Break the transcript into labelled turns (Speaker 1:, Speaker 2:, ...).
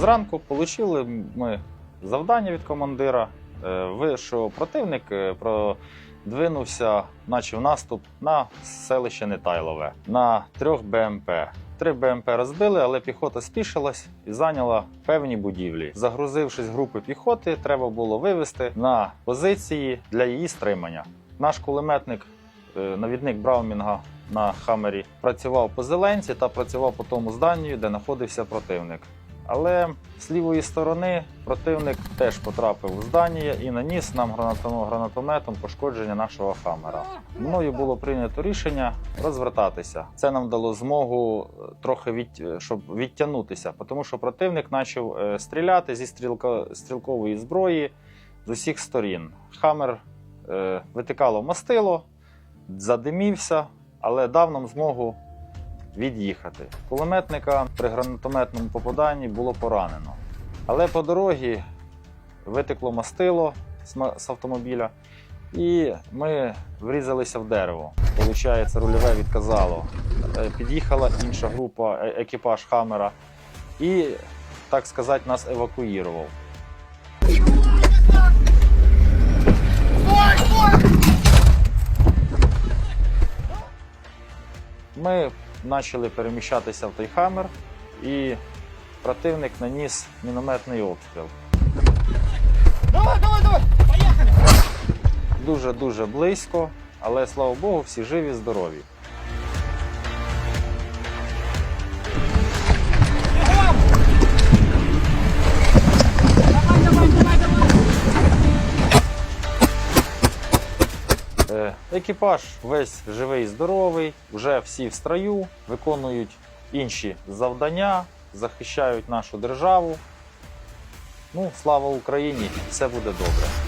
Speaker 1: Зранку отримали ми завдання від командира, е, ви- що противник е, продвинувся, наче в наступ на селище Нетайлове на трьох БМП. Три БМП розбили, але піхота спішилась і зайняла певні будівлі. Загрузившись групи піхоти, треба було вивести на позиції для її стримання. Наш кулеметник, е, навідник Браумінга на Хаммері, працював по зеленці та працював по тому зданню, де знаходився противник. Але з лівої сторони противник теж потрапив у здання і наніс нам гранатом- гранатометом пошкодження нашого хамера. Мною було прийнято рішення розвертатися. Це нам дало змогу е, трохи від, е, щоб відтягнутися, тому що противник почав е, стріляти зі стрілка, стрілкової зброї з усіх сторін. Хамер витикало мастило, задимівся, але дав нам змогу від'їхати. Кулеметника при гранатометному попаданні було поранено. Але по дорозі витекло мастило з автомобіля, і ми врізалися в дерево. Получається, рульове відказало. Е, Під'їхала інша група, е- екіпаж Хаммера, і, так сказати, нас евакуїрував. Ми почали переміщатися в той хамер, і противник наніс мінометний обстріл.
Speaker 2: Давай, давай, давай! Поїхали!
Speaker 1: Дуже-дуже близько, але слава Богу, всі живі, здорові. Екіпаж весь живий, здоровий, вже всі в строю, виконують інші завдання, захищають нашу державу. Ну, слава Україні! Все буде добре.